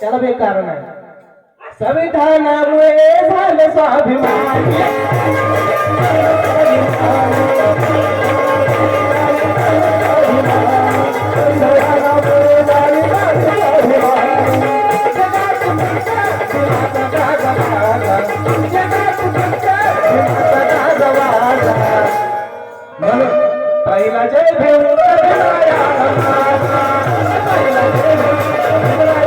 त्याला बे कारण आहे. संविधानामुळे झालं स्वाभिमान. पहिला जय भीम. पहिला जय भीम.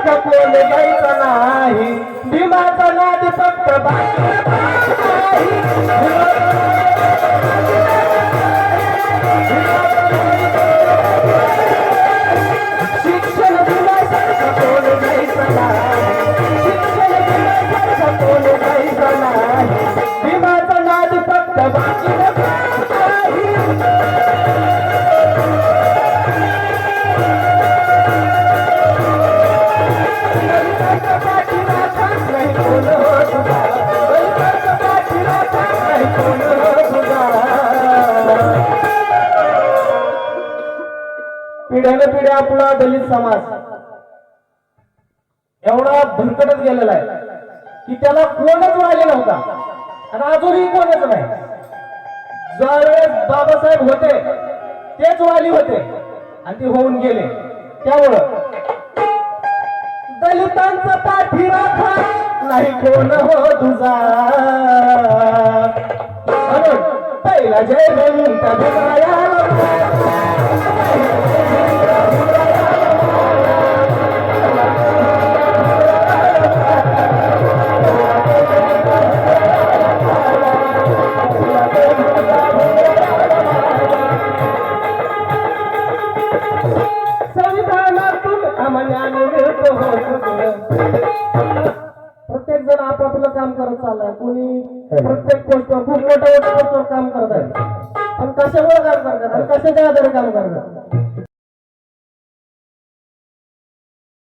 भीमासारखं कोण घ्यायचं नाही. भीमाचा नाद फक्त बाकी नाही. पिढ्याने पिढ्या आपला दलित समाज एवढा भरकटत गेलेला आहे की त्याला कोणच राहिले नव्हता. आणि अजूनही कोणच नाही. ज्यावेळेस बाबासाहेब होते तेच वाली होते आणि ते होऊन गेले. त्यामुळं दलितांचा पाठी राखा नाही कोण हो तुझा. म्हणून पहिला जय भीम मोठ्या मोठ्या गोष्टीवर काम करत आहे पण कशामुळे काम करतात? आणि कशाच्या आधारे काम करतात?